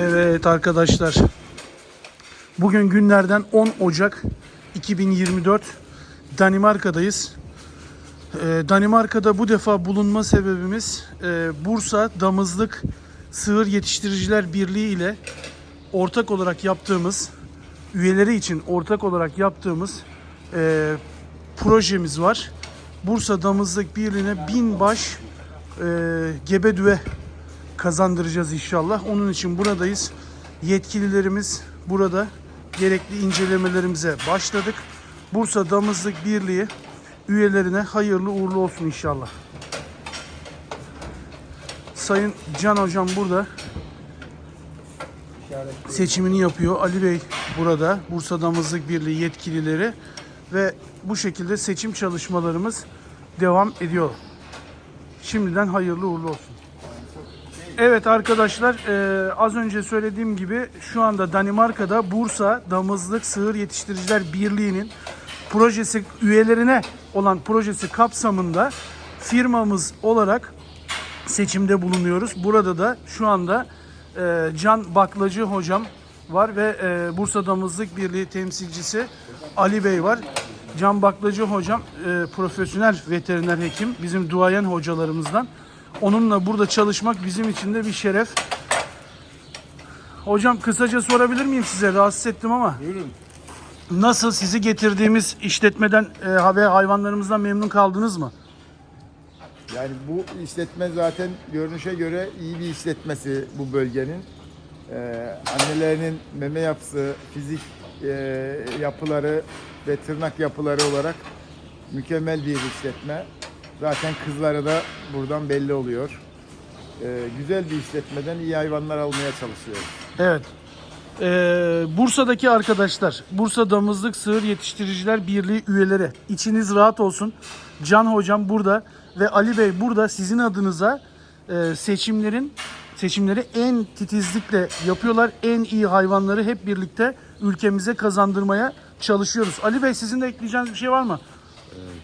Evet arkadaşlar. Bugün günlerden 10 Ocak 2024. Danimarka'dayız. Ee, Danimarka'da bu defa bulunma sebebimiz e, Bursa Damızlık Sığır Yetiştiriciler Birliği ile ortak olarak yaptığımız üyeleri için ortak olarak yaptığımız e, projemiz var. Bursa Damızlık Birliği'ne bin baş e, gebe düve kazandıracağız inşallah. Onun için buradayız. Yetkililerimiz burada. Gerekli incelemelerimize başladık. Bursa Damızlık Birliği üyelerine hayırlı uğurlu olsun inşallah. Sayın Can Hocam burada seçimini yapıyor. Ali Bey burada. Bursa Damızlık Birliği yetkilileri ve bu şekilde seçim çalışmalarımız devam ediyor. Şimdiden hayırlı uğurlu olsun. Evet arkadaşlar eee, az önce söylediğim gibi şu anda Danimarka'da Bursa Damızlık Sığır Yetiştiriciler Birliği'nin projesi üyelerine olan projesi kapsamında firmamız olarak seçimde bulunuyoruz. Burada da şu anda eee, Can Baklacı hocam var ve eee, Bursa Damızlık Birliği temsilcisi Ali Bey var. Can Baklacı hocam eee, profesyonel veteriner hekim, bizim duayen hocalarımızdan. Onunla burada çalışmak bizim için de bir şeref. Hocam kısaca sorabilir miyim size? Rahatsız ettim ama. Buyurun. Nasıl sizi getirdiğimiz işletmeden e, ve hayvanlarımızdan memnun kaldınız mı? Yani bu işletme zaten görünüşe göre iyi bir işletmesi bu bölgenin. Ee, annelerinin meme yapısı, fizik e, yapıları ve tırnak yapıları olarak mükemmel bir işletme. Zaten kızları da buradan belli oluyor. Ee, güzel bir işletmeden iyi hayvanlar almaya çalışıyoruz. Evet. Ee, Bursa'daki arkadaşlar, Bursa Damızlık Sığır Yetiştiriciler Birliği üyeleri içiniz rahat olsun. Can Hocam burada ve Ali Bey burada sizin adınıza e, seçimlerin seçimleri en titizlikle yapıyorlar. En iyi hayvanları hep birlikte ülkemize kazandırmaya çalışıyoruz. Ali Bey sizin de ekleyeceğiniz bir şey var mı?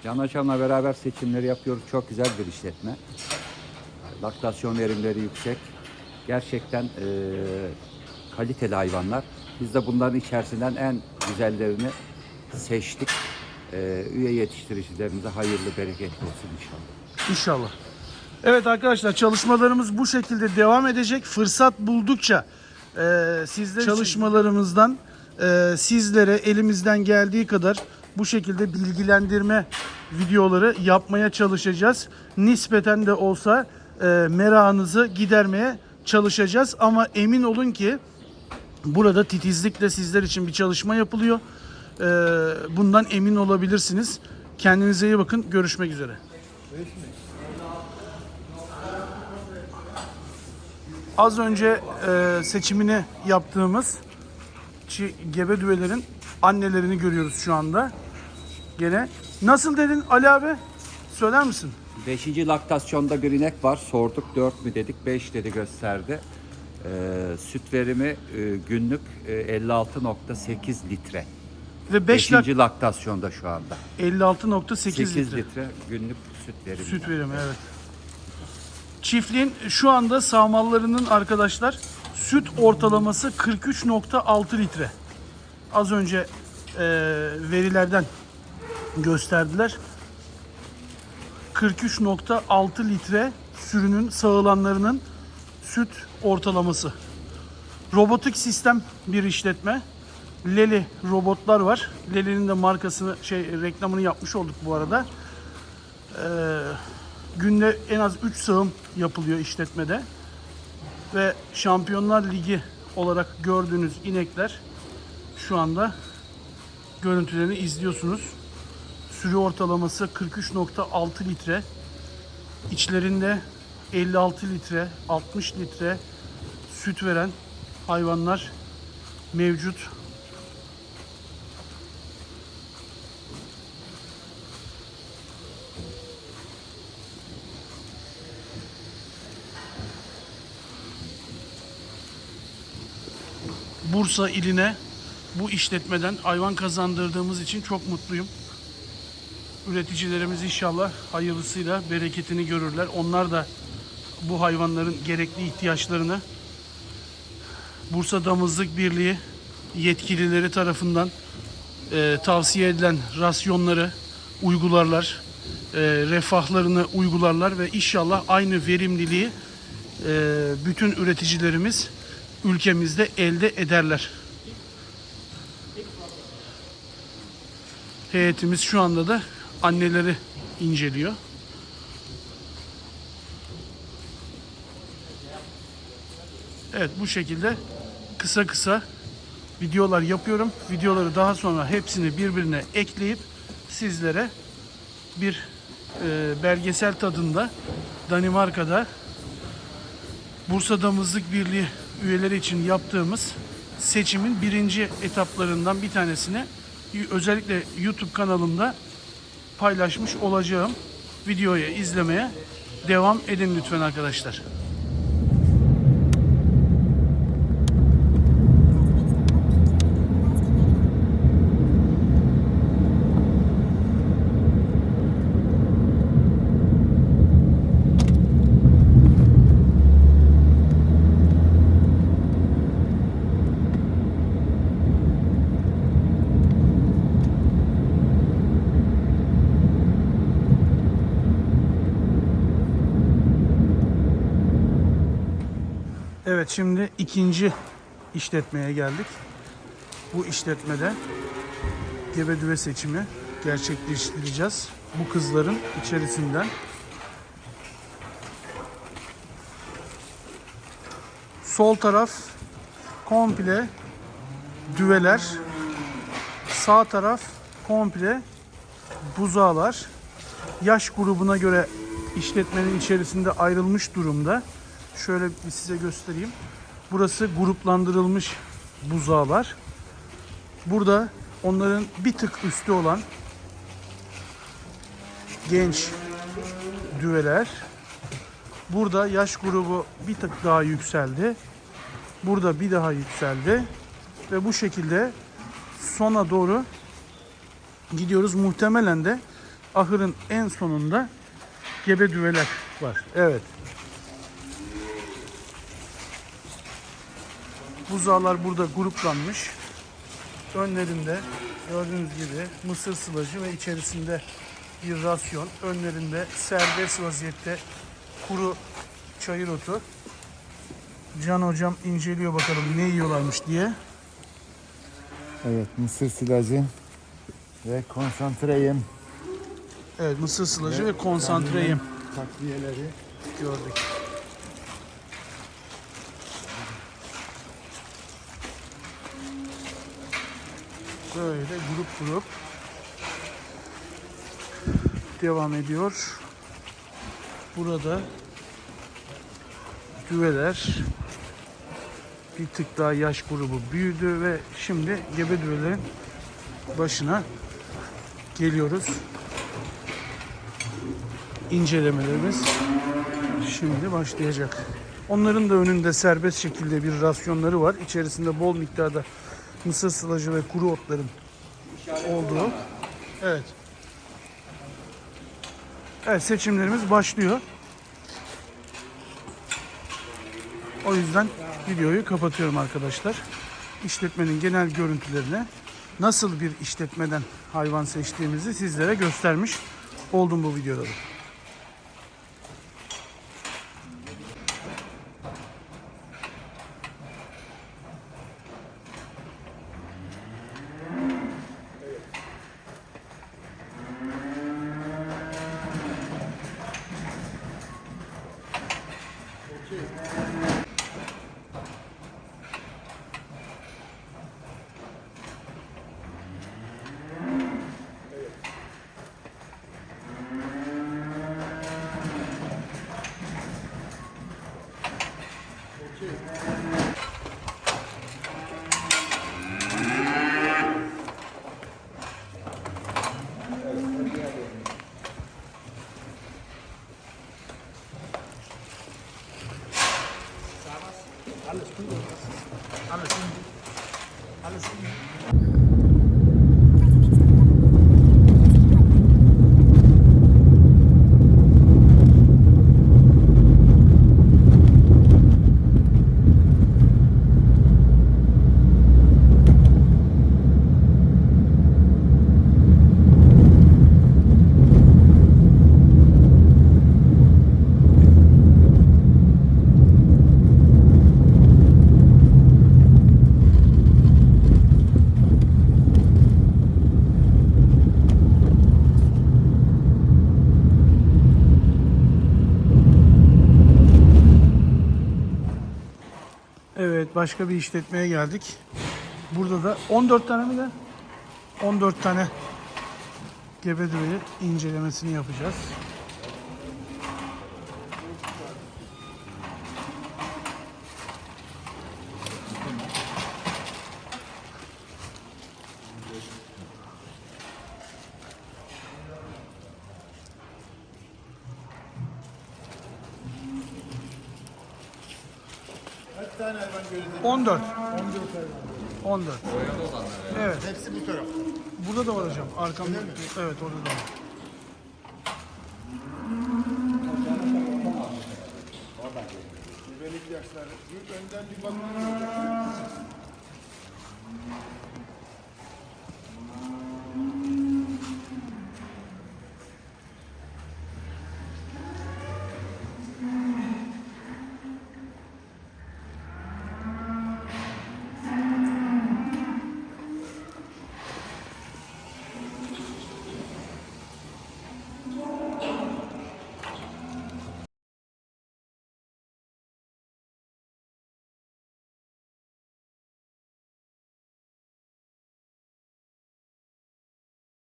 Can Hocam'la beraber seçimleri yapıyoruz. Çok güzel bir işletme. Laktasyon verimleri yüksek. Gerçekten eee, kaliteli hayvanlar. Biz de bunların içerisinden en güzellerini seçtik. Eee, üye yetiştiricilerimize hayırlı, bereketli olsun inşallah. İnşallah. Evet arkadaşlar çalışmalarımız bu şekilde devam edecek. Fırsat buldukça e, sizler çalışmalarımızdan e, sizlere elimizden geldiği kadar bu şekilde bilgilendirme videoları yapmaya çalışacağız. Nispeten de olsa e, merakınızı gidermeye çalışacağız. Ama emin olun ki burada titizlikle sizler için bir çalışma yapılıyor. E, bundan emin olabilirsiniz. Kendinize iyi bakın. Görüşmek üzere. Az önce e, seçimini yaptığımız gebe düvelerin annelerini görüyoruz şu anda. Gene. Nasıl dedin Ali abi? Söyler misin? Beşinci laktasyonda bir inek var. Sorduk dört mü dedik. Beş dedi gösterdi. Eee, süt verimi eee, günlük eee, 56.8 litre. Ve 5 lak Beşinci laktasyonda şu anda. 56.8 8 litre. litre. günlük süt verimi. Süt verimi evet. Çiftliğin şu anda sağmallarının arkadaşlar süt ortalaması 43.6 litre. Az önce e, verilerden gösterdiler. 43.6 litre sürünün sağılanlarının süt ortalaması. Robotik sistem bir işletme. Leli robotlar var. Leli'nin de markasını şey reklamını yapmış olduk bu arada. Ee, günde en az 3 sağım yapılıyor işletmede. Ve Şampiyonlar Ligi olarak gördüğünüz inekler şu anda görüntülerini izliyorsunuz. Sürü ortalaması 43.6 litre. İçlerinde 56 litre, 60 litre süt veren hayvanlar mevcut. Bursa iline bu işletmeden hayvan kazandırdığımız için çok mutluyum. Üreticilerimiz inşallah hayırlısıyla bereketini görürler. Onlar da bu hayvanların gerekli ihtiyaçlarını Bursa Damızlık Birliği yetkilileri tarafından e, tavsiye edilen rasyonları uygularlar, e, refahlarını uygularlar ve inşallah aynı verimliliği e, bütün üreticilerimiz ülkemizde elde ederler. Heyetimiz şu anda da anneleri inceliyor. Evet bu şekilde kısa kısa videolar yapıyorum. Videoları daha sonra hepsini birbirine ekleyip sizlere bir e, belgesel tadında Danimarka'da Bursa Damızlık Birliği üyeleri için yaptığımız seçimin birinci etaplarından bir tanesini özellikle YouTube kanalımda paylaşmış olacağım. Videoyu izlemeye devam edin lütfen arkadaşlar. Evet şimdi ikinci işletmeye geldik. Bu işletmede gebe düve seçimi gerçekleştireceğiz. Bu kızların içerisinden sol taraf komple düveler, sağ taraf komple buzağlar. Yaş grubuna göre işletmenin içerisinde ayrılmış durumda. Şöyle bir size göstereyim. Burası gruplandırılmış buzağlar. Burada onların bir tık üstü olan genç düveler. Burada yaş grubu bir tık daha yükseldi. Burada bir daha yükseldi. Ve bu şekilde sona doğru gidiyoruz. Muhtemelen de ahırın en sonunda gebe düveler var. Evet. Buzağlar burada gruplanmış. Önlerinde gördüğünüz gibi mısır sılacı ve içerisinde bir rasyon. Önlerinde serbest vaziyette kuru çayır otu. Can hocam inceliyor bakalım ne yiyorlarmış diye. Evet mısır silajı ve konsantreyim. Evet mısır sılacı ve konsantreyim Takviyeleri. gördük. Böyle grup grup devam ediyor. Burada düveler bir tık daha yaş grubu büyüdü ve şimdi gebe düvelerin başına geliyoruz. İncelemelerimiz şimdi başlayacak. Onların da önünde serbest şekilde bir rasyonları var. İçerisinde bol miktarda mısır sılacı ve kuru otların olduğu. Evet. Evet seçimlerimiz başlıyor. O yüzden videoyu kapatıyorum arkadaşlar. İşletmenin genel görüntülerine nasıl bir işletmeden hayvan seçtiğimizi sizlere göstermiş oldum bu videoda. Thank you. Başka bir işletmeye geldik. Burada da 14 tane mi de? 14 tane gebe incelemesini yapacağız. tane hayvan görüldü. 14. 14 hayvan. 14. Yani. Evet. Hepsi bu taraf. Burada da var hocam. Arkamda. Evet orada da var. Güvenlik yaşları. Bir önden bir bakmak.